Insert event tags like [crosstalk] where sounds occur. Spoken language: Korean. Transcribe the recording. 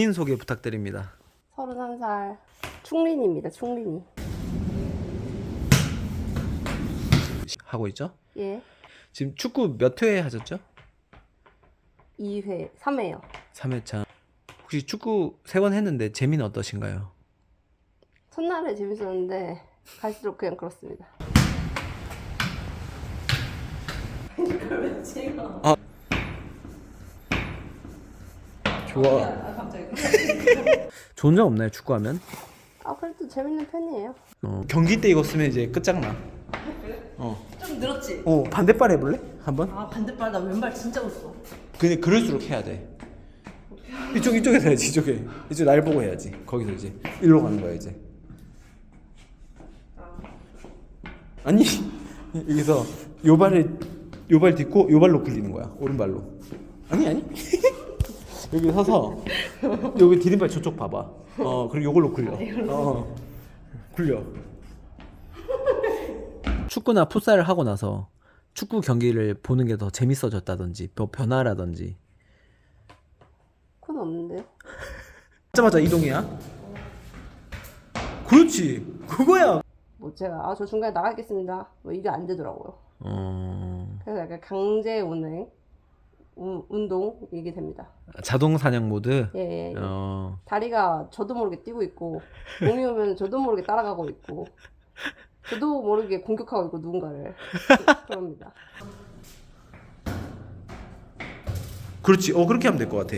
본인 소개 부탁드립니다. 31살 충린입니다. 충린이. 하고 있죠? 예. 지금 축구 몇 회 하셨죠? 2회, 3회요. 3회차. 혹시 축구 세 번 했는데 재미는 어떠신가요? 첫날에 재밌었는데 갈수록 그냥 그렇습니다. 좋아. [laughs] 좋은 점 없나요? 축구하면? 아 그래도 재밌는 편이에요. 어, 경기 때 이거 쓰면 이제 끝장나. 어. 좀 늘었지? 어 반대발 해볼래? 한번? 아 반대발 나 왼발 진짜 못써 근데 그럴수록 해야 돼. 이쪽 이쪽에서 해야지 이쪽에 이쪽 날 보고 해야지. 거기서 이제 일로 가는 거야 이제. 아니 [laughs] 여기서 요 발을 요발 딛고 요 발로 굴리는 거야 오른발로. 아니 아니. [laughs] 여기 서서 [laughs] 여기 디딤발 저쪽 봐봐. 어 그리고 요걸로 굴려. 어 굴려. [laughs] 축구나 풋살을 하고 나서 축구 경기를 보는 게 더 재밌어졌다든지 뭐 변화라든지 그건 없는데요. 하자마자 [laughs] 이동이야? 그렇지 그거야 뭐 제가 아 저 중간에 나가겠습니다. 뭐 이게 안 되더라고요. 어... 그래서 약간 강제 운행, 우- 운동 이게 됩니다. 자동 사냥 모드 예, 예, 예. 어... 다리가 저도 모르게 뛰고 있고 몸이 오면 저도 모르게 따라가고 있고 저도 모르게 공격하고 있고 누군가를 [laughs] 그럽니다. 그렇지 어 그렇게 하면 될 것 같아